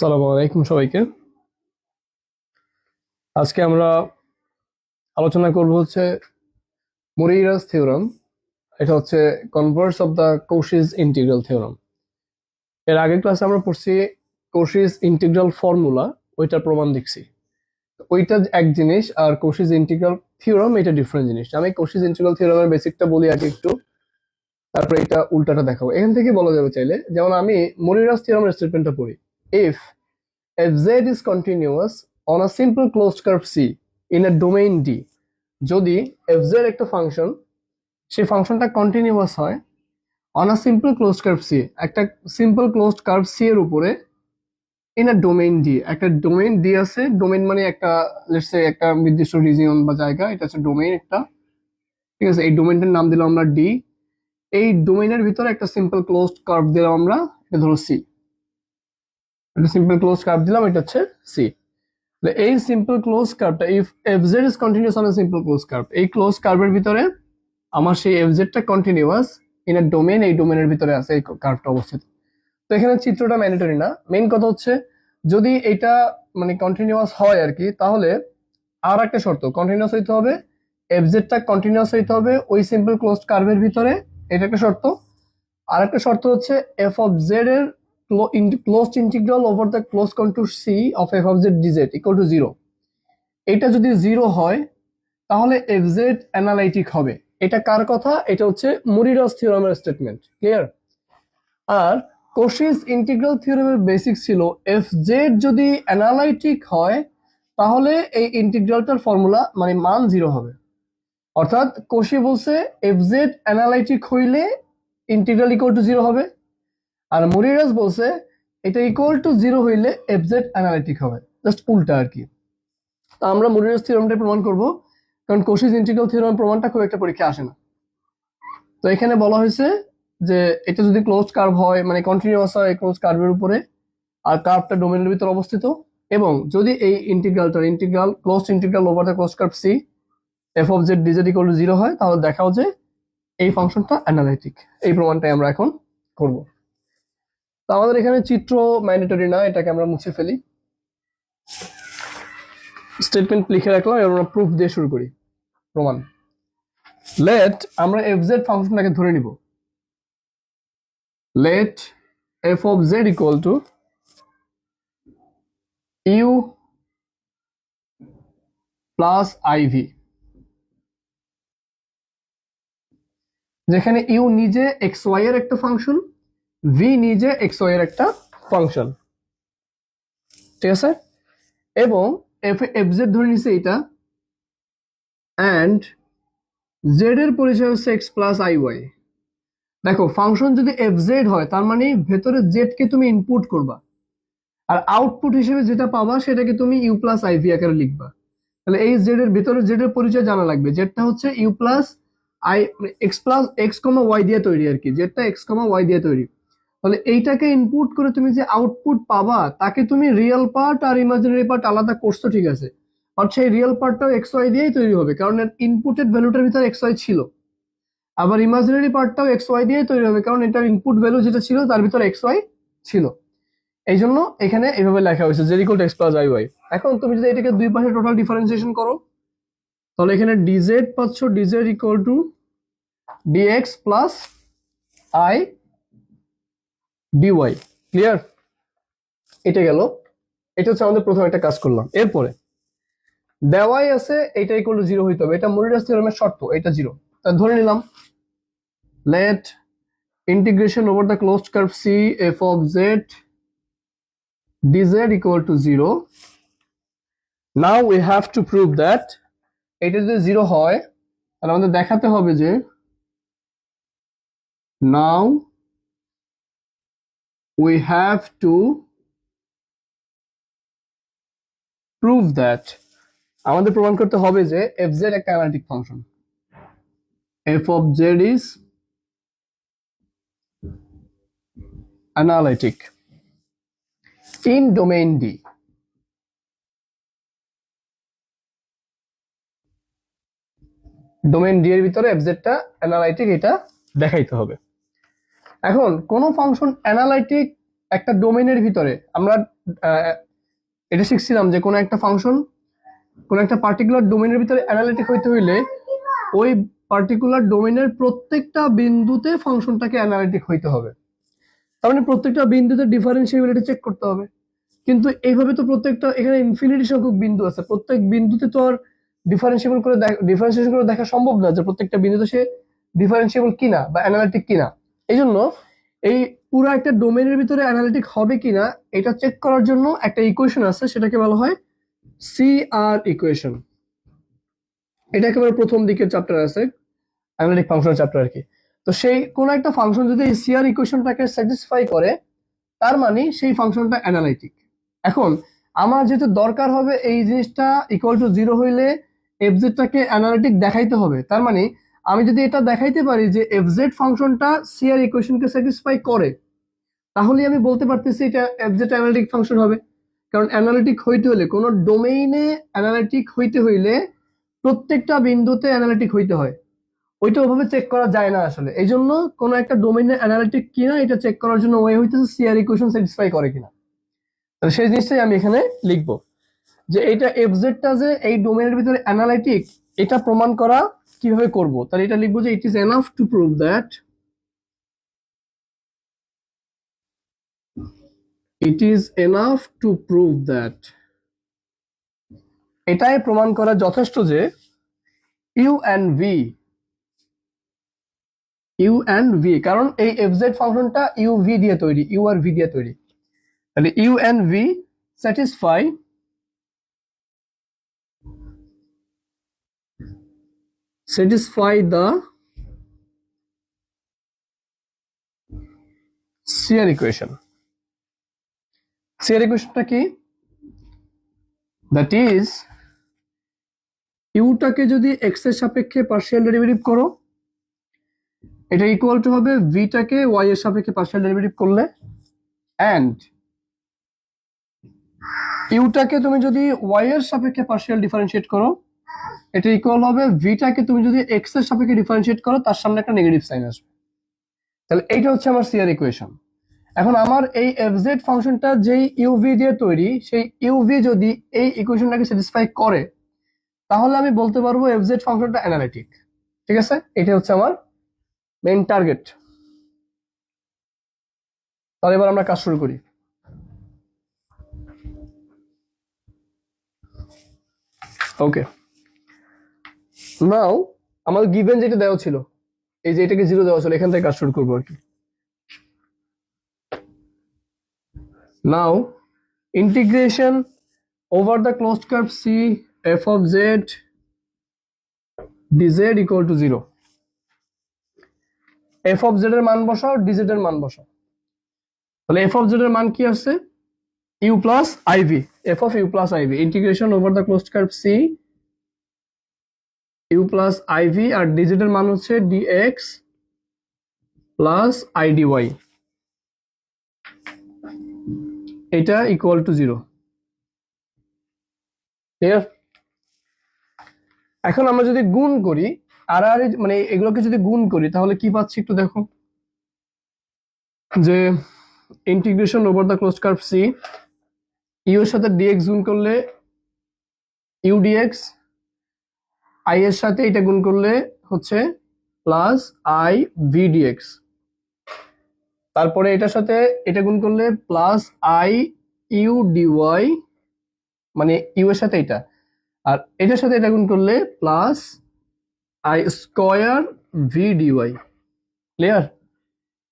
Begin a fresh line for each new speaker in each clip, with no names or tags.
সালামু আলাইকুম সবাইকে। আজকে আমরা আলোচনা করব হচ্ছে মুরিরাস থিওরাম। এটা হচ্ছে converse of the Cauchy's integral theorem এর আগের ক্লাসে আমরা পড়ছি কোশিস ইন্টিগ্রাল ফর্মুলা ওইটার প্রমাণ দেখছি। ওইটা এক জিনিস আর কোশিস ইন্টিগ্রাল থিওরাম এটা ডিফারেন্ট জিনিস। আমি কোশিস ইন্টিগ্রাল থিওরামের বেসিকটা বলি আগে একটু, তারপরে এটা উল্টাটা দেখাবো। এখান থেকে বলা যাবে চাইলে, যেমন আমি মরিরাজ থিওরামের স্টেটমেন্টটা পড়ি। If if z is continuous on a simple closed curve c in a domain d, যদি f z একটা ফাংশন সেই ফাংশনটা কন্টিনিউয়াস হয় on a simple closed curve C একটা সিম্পল ক্লোজড কার্ভ সি এর উপরে ইন আ ডোমেইন ডি একটা domain D আছে ডোমেইন মানে একটা লেটস সে একটা নির্দিষ্ট রিজিয়ন বা জায়গা, এটা হচ্ছে ডোমেইন একটা, ঠিক আছে, এই ডোমেইনটার নাম দিলাম আমরা ডি এই ডোমেইনের ভিতরে একটা সিম্পল ক্লোজড কার্ভ দিলাম আমরা, এটা ধরো সি একটা সিম্পল ক্লোজ কার্ভ দিলাম, এটা হচ্ছে সি এই simple close কার্ভটা if f z is continuous on simple close curve এই ক্লোজ কার্ভের ভিতরে আমার সেই এফ জেডটা কন্টিনিউয়াস ইন এ ডোমেন এই ডোমেনের ভিতরে আছে, এই কার্ভটা অবস্থিত। তো এখানে চিত্রটা ম্যান্ডেটরি না। মেইন কথা হচ্ছে, যদি এটা মানে কন্টিনিউয়াস হয় আর কি, তাহলে আর একটা শর্ত কন্টিনিউয়াস হইতে হবে এফ জেডটা কন্টিনিউয়াস হইতে হবে ওই সিম্পল ক্লোজ কার্ভের ভিতরে, এটা একটা শর্ত। আর একটা শর্ত হচ্ছে এফ অফ জেড এর closed integral over the closed contour c of f of z dz equal to 0 এটা যদি জিরো হয়, তাহলে এফ জেড অ্যানালাইটিক হবে। এটা কার কথা? এটা হচ্ছে মুরিরস থিওরামের স্টেটমেন্ট ক্লিয়ার আর কোশিস ইন্টিগ্রাল থিওরামের বেসিক ছিল এফ জেড যদি অ্যানালাইটিক হয়, তাহলে এই ইন্টিগ্রালটার ফর্মুলা মানে মান জিরো হবে। অর্থাৎ কোশি বলছে এফ জেড অ্যানালাইটিক হইলে ইন্টিগ্রাল ইকুয়াল টু জিরো হবে। আর মরিরাস বলছে, এটা ইকুয়াল টু জিরো হইলে এফজেড অ্যানালিটিক হবে। জাস্ট উল্টা আর কি। তা আমরা মরিরাস থিওরামটা প্রমাণ করব, কারণ কোশিস ইন্টিগ্রাল থিওরাম প্রমাণটা খুব একটা পরীক্ষা আসে না। তো এখানে বলা হয়েছে যে, এটা যদি ক্লোজ কার্ভ হয় মানে কন্টিনিউয়াস হয় ক্লোজ কার্ভের উপরে, আর কার্ভটা ডোমেনের ভিতরে অবস্থিত, এবং যদি এই ইন্টিগ্রালটার integral close integral over the close curve C f of z dz equal to zero হয়, তাহলে দেখাও যে এই ফাংশনটা অ্যানালাইটিক এই প্রমাণটাই আমরা এখন করব। তো আমাদের এখানে চিত্র ম্যান্ডেটরি না, এটাকে আমরা মুছে ফেলি। স্টেটমেন্ট লিখে রাখলাম, এবার আমরা প্রুফ দিয়ে শুরু করি। প্রমাণ। লেট আমরা এফ জেড ফাংশনটাকে ধরে নিব। Let f of z equal to u plus i v যেখানে ইউ নিজে এক্স ওয়াই এর একটা ফাংশন ভি নিজে এক্স ওয়াই এর একটা ফাংশন ঠিক আছে? এবং এফ এফ জেড ধরে নিছে এটা। অ্যান্ড জেড এর পরিচয় হচ্ছে এক্স প্লাস আই ওয়াই দেখো ফাংশন যদি এফ জেড হয়, তার মানে ভেতরে জেড কে তুমি ইনপুট করবা। আর আউটপুট হিসেবে যেটা পাবা, সেটাকে তুমি ইউ প্লাস আই ভি আকারে লিখবা। তাহলে এই জেড এর ভেতরে জেড এর পরিচয় জানা লাগবে। জেডটা হচ্ছে u plus i x plus x comma y দিয়ে তৈরি আর কি। জেডটা এক্স কমা ওয়াই দিয়ে তৈরি। তাহলে এইটাকে ইনপুট করে তুমি যে আউটপুট পাবা, তাকে তুমি রিয়েল পার্ট আর ইমাজিনারি পার্ট আলাদা করছ, ঠিক আছে? আর সেই রিয়েল পার্টটাও এক্স ওয়াই দিয়েই তৈরি হবে, কারণ ইনপুটেড ভ্যালুটার ভিতরে এক্স ওয়াই ছিল। আবার ইমাজিনারি পার্টটাও এক্স ওয়াই দিয়েই তৈরি হবে, কারণ এটার ইনপুট ভ্যালু যেটা ছিল, তার ভিতরে এক্স ওয়াই ছিল। এই জন্য এখানে এভাবে লেখা হয়েছে z equal to x plus i y এখন তুমি যদি এটাকে দুই পাশে টোটাল ডিফারেন্সিয়েশন করো, তাহলে এখানে ডিজেড পাচ্ছ dz equal to dx plus i dy clear এটা গেল। এটা হচ্ছে আমাদের প্রথম একটা কাজ করলাম। এরপরে দেওয়াই আছে, এটা ইকুয়াল জিরো হইতে হবে। এটা মনিরাস থিওরামের শর্ত, এটা জিরো তা ধরে নিলাম let integration over the closed curve C f of z dz equal to zero now we have to prove that এটা যদি জিরো হয়, তাহলে আমাদের দেখাতে হবে যে নাও we have to prove that. আমাদের প্রমাণ করতে হবে যে এফ জেড একটা analytic function f of z is analytic in domain D domain D এর ভিতরে এফ জেডটা অ্যানালাইটিক এটা দেখাইতে হবে। এখন কোন ফাংশন অ্যানালাইটিক একটা ডোমেনের ভিতরে আমরা এটা শিখছিলাম যে কোনো একটা ফাংশন কোনো একটা পার্টিকুলার ডোমেনের ভিতরে অ্যানালিটিক হইতে হইলে ওই পার্টিকুলার ডোমেনের প্রত্যেকটা বিন্দুতে ফাংশনটাকে অ্যানালিটিক হইতে হবে। তার মানে প্রত্যেকটা বিন্দুতে ডিফারেন্সিয়েবিলিটি চেক করতে হবে। কিন্তু এইভাবে তো প্রত্যেকটা, এখানে ইনফিনিটি সংখ্যক বিন্দু আছে। প্রত্যেক বিন্দুতে তো আর ডিফারেন্সিয়েবল করে ডিফারেন্সিয়েশন করে দেখা সম্ভব না যে প্রত্যেকটা বিন্দুতে সে ডিফারেন্সিয়েবল কিনা বা অ্যানালিটিক কিনা। এই জন্য এই পুরো একটা ডোমেনের ভিতরে অ্যানালিটিক হবে কিনা এটা চেক করার জন্য একটা ইকুয়েশন আছে, সেটাকে বলা হয় সি আর ইকুয়েশন এটা একেবারে প্রথম দিকের চ্যাপ্টার আছে অ্যানালিটিক ফাংশন চ্যাপ্টার আর কি। তো সেই কোনো একটা ফাংশন যদি এই সি আর ইকুয়েশনটাকে স্যাটিসফাই করে, তার মানে সেই ফাংশনটা অ্যানালাইটিক এখন, আমার যেহেতু দরকার হবে এই জিনিসটা ইকুয়াল টু জিরো হইলে এফজেডটাকে অ্যানালিটিক দেখাইতে হবে, তার মানে আমি যদি এটা দেখাইতে পারি যে এফজেড ফাংশনটা সি আর ইকুয়েশনকে স্যাটিসফাই করে তাহলে আমি বলতে পারতেছি এটা এফজেড অ্যানালিটিক ফাংশন হবে। কারণ অ্যানালিটিক হইতে হলে, কোনো ডোমেইনে অ্যানালিটিক হইতে হইলে প্রত্যেকটা বিন্দুতে অ্যানালিটিক হইতে হয়। ওইটা ওভাবে চেক করা যায় না আসলে। এই জন্য কোনো একটা ডোমেইনে অ্যানালিটিক কিনা, এটা চেক করার জন্য ওয়ে হইতেছে সিআর ইকুয়েশন স্যাটিসফাই করে কিনা। তাহলে সেই জিনিসটাই আমি এখানে লিখব যে এটা এফজেডটা যে এই ডোমেনের ভিতরে অ্যানালাইটিক এটা প্রমাণ করা কীভাবে করব? তাহলে এটা লিখব যে it is enough to prove that it is enough to prove that এটাই প্রমাণ করা যথেষ্ট যে u and v u and v কারণ এই এফজেড ফাংশনটা ইউ ভি দিয়ে তৈরি ইউ আর ভি দিয়ে তৈরি। তাহলে u and v satisfy satisfy the CR equation. CR equationটা কি দ্যাট ইজ ইউটাকে যদি এক্সের সাপেক্ষে পার্শিয়াল ডেরিভেটিভ করো, এটা ইকুয়াল টু হবে ভিটাকে ওয়াই এর সাপেক্ষে পার্শিয়াল ডেরিভেটিভ করলে অ্যান্ড ইউটাকে তুমি যদি ওয়াই এর সাপেক্ষে পার্শিয়াল ডিফারেন্সিয়েট করো এটা ইকুয়াল হবে ভিটাকে তুমি যদি এক্সের সাপেক্ষে ডিফারেন্সিয়েট করো, তার সামনে একটা নেগেটিভ সাইন আসবে। তাহলে এইটা হচ্ছে আমার সিআর ইকুয়েশন এখন আমার এই এফজেড ফাংশনটা যেই ইউভি দিয়ে তৈরি, সেই ইউভি যদি এই ইকুয়েশনটাকে স্যাটিসফাই করে, তাহলে আমি বলতে পারব এফজেড ফাংশনটা অ্যানালিটিক ঠিক আছে? এটা হচ্ছে আমার মেইন টার্গেট তাহলে এবার আমরা কাজ শুরু করি। ওকে নাও আমাদের গিভেন যেটা দেওয়া ছিল, এই যে এটাকে জিরো দেওয়া ছিল, এখান থেকে কাজ শুরু করব আর কি। Now integration over the closed curve C f of z dz equal to zero f of z এর মান বসাও ডিজেড এর মান বসাও। তাহলে এফ অফ জেড এর মান কি আসছে? U plus i v f of u plus i v integration over the closed curve C u plus i v আর ডিজিটের মান হচ্ছে ডিএক্স প্লাস আইডিওয়াই এটা ইকুয়াল টু জিরো ক্লিয়ার এখন আমরা যদি গুণ করি আর আর মানে এগুলোকে যদি গুণ করি, তাহলে কি পাচ্ছি একটু দেখো? যে integration over the close curve C your সাথে ডিএক্স গুণ করলে ইউ ডিএক্স আই এর সাথে এটা গুণ করলে হচ্ছে প্লাস আই ভি ডিএক্স তারপরে এটার সাথে এটা গুণ করলে প্লাস আই ইউ ডিওয়াই মানে ইউ এর সাথে এটা। আর এটার সাথে এটা গুণ করলে plus i square v dy clear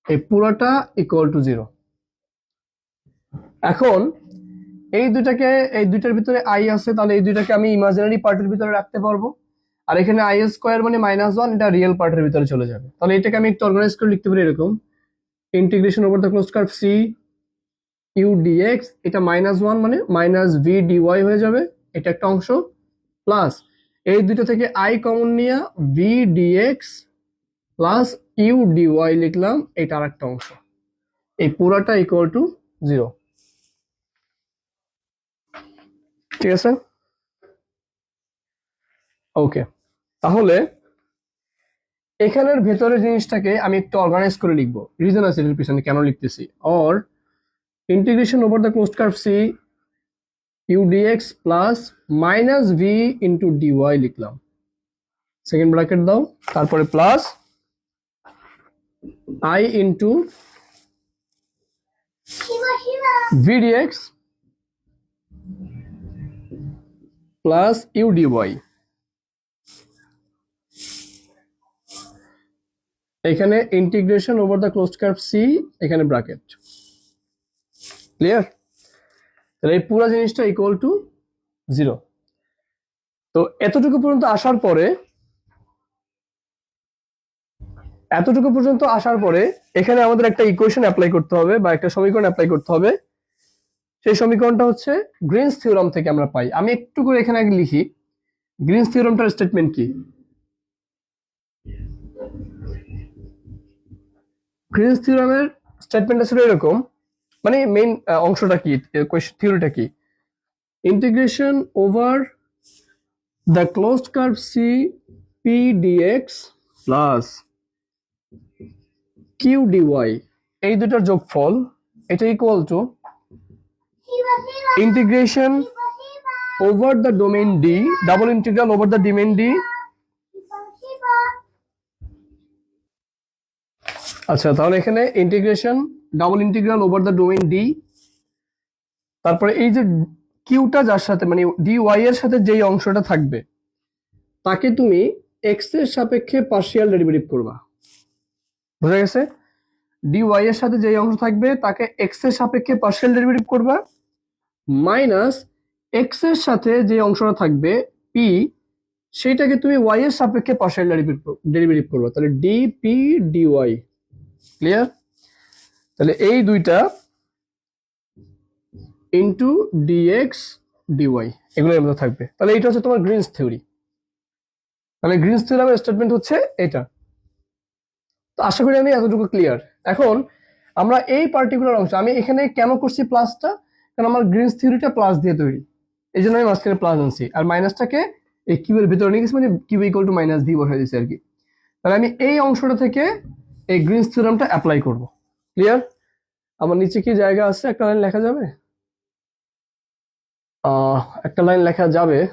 এই পুরোটা ইকুয়াল টু জিরো এখন এই দুটাকে এই দুইটার ভিতরে আই আছে, তাহলে এই দুইটাকে আমি ইমাজিনারি পার্টের ভিতরে রাখতে পারব। আর এখানে আই স্কোয়ার মানে মাইনাস ওয়ান এটা রিয়েল পার্টের ভিতরে চলে যাবে। তাহলে এটাকে আমি একটু অর্গানাইজ করে লিখতে পারি এরকম। Integration over the close curve C u dx এটা মাইনাস ওয়ান মানে মাইনাস ভি ডিওয়াই হয়ে যাবে, এটা একটা অংশ। প্লাস এই দুটো থেকে আই কমন নিয়ে v dx plus u dy লিখলাম, এটা আর একটা অংশ। এই পুরাটা ইকুয়াল টু জিরো ঠিক আছে? ওকে তাহলে এখানের ভেতরের জিনিসটাকে আমি একটু অর্গানাইজ করে লিখব। রিজন আছে এর পিছনে কেন লিখতেছি? Or integration over the closed curve c u dx plus minus v into dy লিখলাম। সেকেন্ড ব্র্যাকেট দাও তারপরে plus i into
Shiva, Shiva.
v dx plus u dy এখানে integration over the closed curve C এখানে bracket clear তাহলে এই পুরো জিনিসটা equal to zero তো এতটুকু পর্যন্ত আসার পরে, এতটুকু পর্যন্ত আসার পরে এখানে আমাদের একটা ইকুয়েশন অ্যাপ্লাই করতে হবে বা একটা সমীকরণ অ্যাপ্লাই করতে হবে। সেই সমীকরণটা হচ্ছে গ্রিনস থিওরাম থেকে আমরা পাই। আমি একটু করে এখানে লিখি। গ্রিনস থিওরামটার স্টেটমেন্ট কি? গ্রিনস থিওরামের স্টেটমেন্টটা ছিল এরকম মানে মেইন অংশটা কি থিওরিটা কি integration over the closed curve C P dx plus Q dy এই দুটার যোগফল, এটা equal to. Integration. Over the domain D double integral over the domain D আচ্ছা তাহলে এখানে integration double integral over the domain D তারপরে এই যে কিউটা যার সাথে মানে ডি ওয়াই এর সাথে যেই অংশটা থাকবে, তাকে তুমি এক্সের সাপেক্ষে পার্শিয়াল ডেরিভেটিভ করবা। বুঝা গেছে? ডি ওয়াই এর সাথে যেই অংশ থাকবে, তাকে এক্সের সাপেক্ষে পার্শিয়াল ডেরিভেটিভ করবা মাইনাস এক্সের সাথে যে অংশটা থাকবে পি সেইটাকে তুমি ওয়াই এর সাপেক্ষে পার্শিয়াল ডেরিভেটিভ করবা। তাহলে d P d y clear তাহলে এই দুইটা ইন্টু ডিএক্স ডিওয়াই এগুলোর মধ্যে থাকবে। তাহলে এইটা হচ্ছে তোমার গ্রিনস থিওরি মানে গ্রিনস থিওরামের স্টেটমেন্ট হচ্ছে এটা। তো আশা করি আমি এতটুকু ক্লিয়ার এখন আমরা এই পার্টিকুলার অংশ, আমি এখানে কেন করছি প্লাসটা কারণ আমার গ্রিনস থিওরিটা প্লাস দিয়ে তৈরি। এই জন্য আমি মাঝখানে প্লাস আনছি। আর মাইনাসটাকে এই কিউবের ভিতরে নিয়ে গেছি মানে Q equal to minus v বসাই দিচ্ছি আর কি। তাহলে আমি এই অংশটা থেকে এই গ্রিনস থিওরামটা অ্যাপ্লাই করব। ক্লিয়ার? আমার নিচে কি জায়গা আছে? একটা লাইন লেখা যাবে? একটা লাইন লেখা যাবে।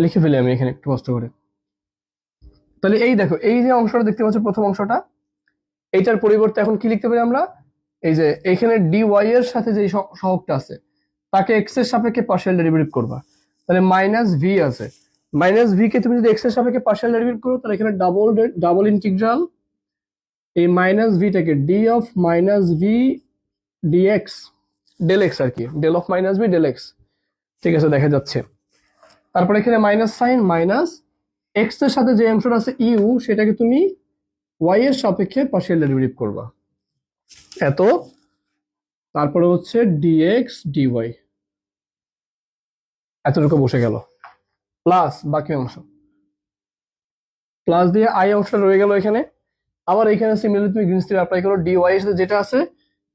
লিখে ফেলি আমি এখানে একটু কষ্ট করে। তাহলে এই দেখো, এই যে অংশটা দেখতে পাচ্ছ, প্রথম অংশটা, এইটার পরিবর্তে এখন কি লিখতে পারি আমরা? এই যে এখানে ডি ওয়াই এর সাথে যে সহ- সহগটা আছে, তাকে এক্সের সাপেক্ষে পার্শিয়াল ডেরিভেটিভ করবা। তাহলে মাইনাস ভি আছে। মাইনাস ভি কে তুমি যদি এক্সের সাপেক্ষে পার্শিয়াল ডেরিভেটিভ করো, তাহলে এখানে ডাবল ডাবল ইন্টিগ্রাল এই minus ভিটাকে d of minus v dx del x আর কি del of minus v del x ঠিক আছে, দেখা যাচ্ছে। তারপরে এখানে মাইনাস সাইন, মাইনাস এক্সের সাথে যে অংশটা আছে ইউ সেটাকে তুমি ওয়াই এর সাপেক্ষে পার্শিয়াল ডেরিভেটিভ করবা। এত। তারপরে হচ্ছে ডিএক্স ডিওয়াই এতটুকু বসে গেল। প্লাস বাকি অংশ। প্লাস দিয়ে আই অংশটা রয়ে গেল এখানে। আবার এখানে সিমিলারলি তুমি গ্রিনস থিওরি অ্যাপ্লাই করো ডিওয়াই এর সাথে যেটা আছে,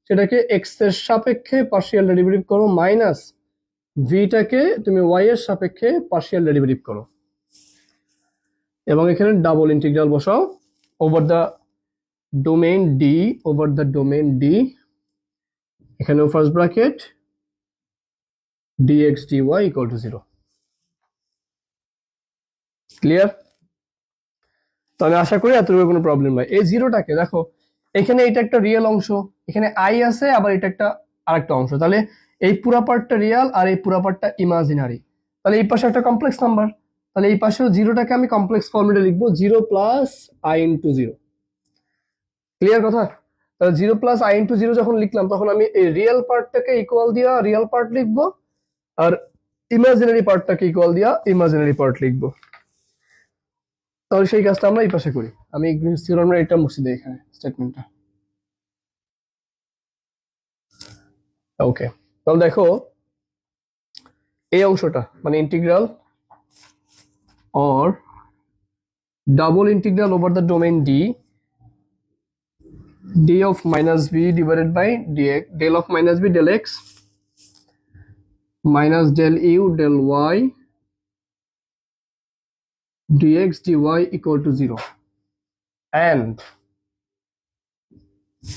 সেটাকে এক্সের সাপেক্ষে পার্শিয়াল ডেরিভেটিভ করো মাইনাস ভিটাকে তুমি ওয়াই এর সাপেক্ষে পার্শিয়াল ডেরিভেটিভ করো। এবং এখানে ডাবল ইন্টিগ্রাল বসাও over the domain D over the domain D এখানেও first bracket dx dy equal to zero clear তো আমি আশা করি এতটুকু কোনো প্রবলেম নাই। এই জিরোটাকে দেখো, এখানে এটা একটা রিয়েল অংশ, এখানে আই আছে, আবার এটা একটা আরেকটা অংশ। তাহলে এই পুরা পার্টটা রিয়াল আর এই পুরা পার্টটা ইমাজিনারি তাহলে এই পাশে একটা কমপ্লেক্স নাম্বার তাহলে এই পাশেও জিরোটাকে আমি কমপ্লেক্স ফর্মেটে লিখব zero plus i into zero clear কথা? তাহলে zero plus i into zero যখন লিখলাম, তখন আমি এই রিয়েল পার্টটাকে ইকুয়াল দিয়া রিয়েল পার্ট লিখব, আর ইমাজিনারি পার্টটাকে ইকুয়াল দিয়া ইমাজিনারি পার্ট লিখব। তাহলে সেই কাজটা আমরা এই পাশে করি। আমি এটা মুছে দিই এখানে স্টেটমেন্টটা ওকে তাহলে দেখো, এই অংশটা মানে integral or double integral over the domain D D of minus b divided by dx del of minus b del x, minus del u del y dx dy equal to 0 and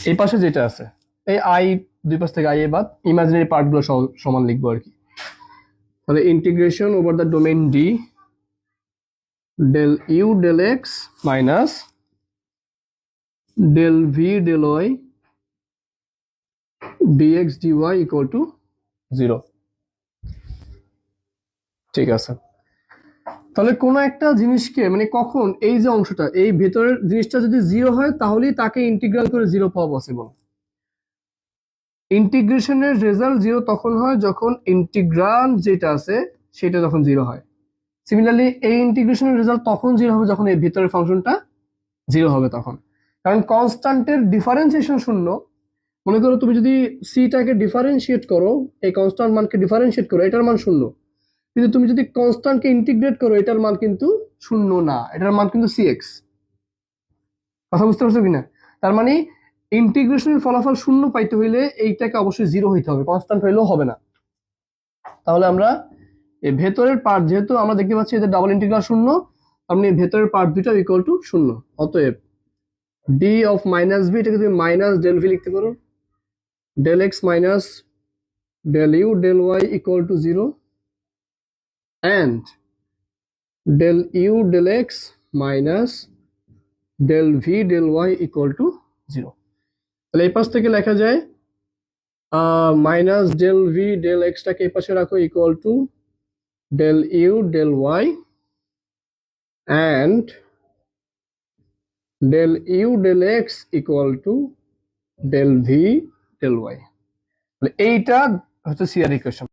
এই পাশে যেটা আছে, এই I দুই পাশ থেকে I A বাদ imaginary পার্টগুলো সমান লিখব আর কি। তাহলে integration over the domain D del u del x minus del v del y dx dy equal to zero ঠিক আছে। তাহলে কোনো একটা জিনিসকে মানে কখন, এই যে অংশটা, এই ভেতরের জিনিসটা যদি জিরো হয়, তাহলেই তাকে ইন্টিগ্রাল করে জিরো পাওয়া পসিবল ইন্টিগ্রেশনের রেজাল্ট জিরো তখন হয় যখন ইন্টিগ্রাল যেটা আছে, সেটা যখন জিরো হয়। সিমিলারলি এই ইন্টিগ্রেশনের রেজাল্ট তখন জিরো হবে যখন এই ভেতরের ফাংশনটা জিরো হবে তখন। কারণ কনস্ট্যান্টের ডিফারেন্সিয়েশন শূন্য। মনে করো তুমি যদি সিটাকে ডিফারেন্সিয়েট করো, এই কনস্ট্যান্ট মানকে ডিফারেন্সিয়েট করো, এটার মান শূন্য। কিন্তু তুমি যদি কনস্ট্যান্টকে ইন্টিগ্রেট করো, এটার মান কিন্তু শূন্য না। এটার মান কিন্তু সি এক্স কথা বুঝতে পারছ কিনা? তার মানে ইন্টিগ্রেশনের ফলাফল শূন্য পাইতে হইলে এইটাকে অবশ্যই জিরো হইতে হবে কনস্ট্যান্ট হইলেও হবে না। তাহলে আমরা এই ভেতরের পার্ট যেহেতু আমরা দেখতে পাচ্ছি এদের ডাবল ইন্টিগ্রাল শূন্য আপনি ভেতরের পার্ট দুইটা ইকুয়াল টু শূন্য। অতএব ডি অফ মাইনাস বি এটাকে তুমি মাইনাস ডেল ভি লিখতে পারো। Del x minus del u del y equal to zero and del u del x minus del v del y equal to 0 তাহলে এই পাশ থেকে লেখা যায় মাইনাস ডেল ভি ডেল এক্সটাকে এই পাশে রাখো equal to del u del y and del u del x equal to del v del y এইটা হচ্ছে সিআর ইকুয়েশন